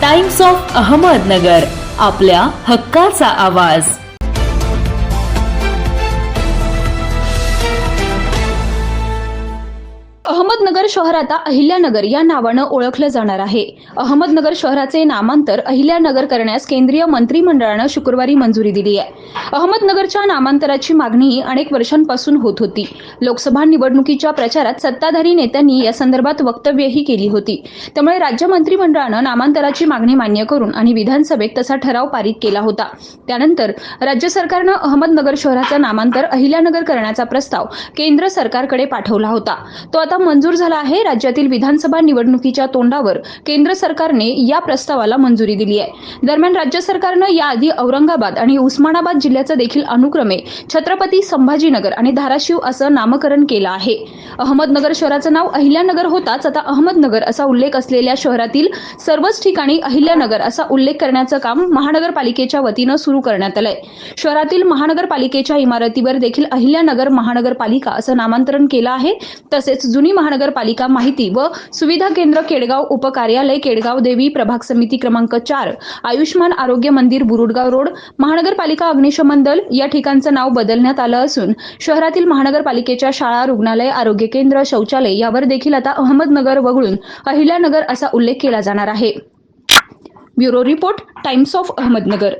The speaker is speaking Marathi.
टाइम्स ऑफ अहमदनगर आपल्या हक्काचा आवाज. अहमदनगर शहर आता अहिल्यानगर या नावानं ओळखलं जाणार आहे. अहमदनगर शहराचे नामांतर अहिल्यानगर करण्यास केंद्रीय मंत्रिमंडळानं शुक्रवारी मंजुरी दिली आहे. अहमदनगरच्या नामांतराची मागणी अनेक वर्षांपासून होत होती. लोकसभा निवडणुकीच्या प्रचारात सत्ताधारी नेत्यांनी या संदर्भात वक्तव्यही केली होती. त्यामुळे राज्य मंत्रिमंडळानं नामांतराची मागणी मान्य करून आणि विधानसभेत तसा ठराव पारित केला होता. त्यानंतर राज्य सरकारनं अहमदनगर शहराचं नामांतर अहिल्यानगर करण्याचा प्रस्ताव केंद्र सरकारकडे पाठवला होता. तो आता मंजूर झाला आहे. राज्यातील विधानसभा निवडणुकीच्या तोंडावर केंद्र सरकारने या प्रस्तावाला मंजुरी दिली आहे. दरम्यान राज्य सरकारनं याआधी औरंगाबाद आणि उस्मानाबाद जिल्ह्याचं देखील अनुक्रमे छत्रपती संभाजीनगर आणि धाराशिव असं नामकरण केलं आहे. अहमदनगर शहराचं नाव अहिल्यानगर होताच आता अहमदनगर असा उल्लेख असलेल्या शहरातील सर्वच ठिकाणी अहिल्यानगर असा उल्लेख करण्याचं काम महानगरपालिकेच्या वतीनं सुरू करण्यात आलंय. शहरातील महानगरपालिकेच्या इमारतीवर देखील अहिल्यानगर महानगरपालिका असं नामांतरण केलं आहे. तसेच जुनी महानगर महानगरपालिका माहिती व सुविधा केंद्र केडगाव उपकार्यालय केडगाव देवी प्रभाग समिती क्रमांक चार आयुष्मान आरोग्य मंदिर बुरुडगाव रोड महानगरपालिका अग्निशमन दल या ठिकाणचं नाव बदलण्यात आलं असून शहरातील महानगरपालिकेच्या शाळा रुग्णालय आरोग्य केंद्र शौचालय यावर देखील आता अहमदनगर वगळून अहिल्यानगर असा उल्लेख केला जाणार आहे. Bureau report Times of Ahmednagar.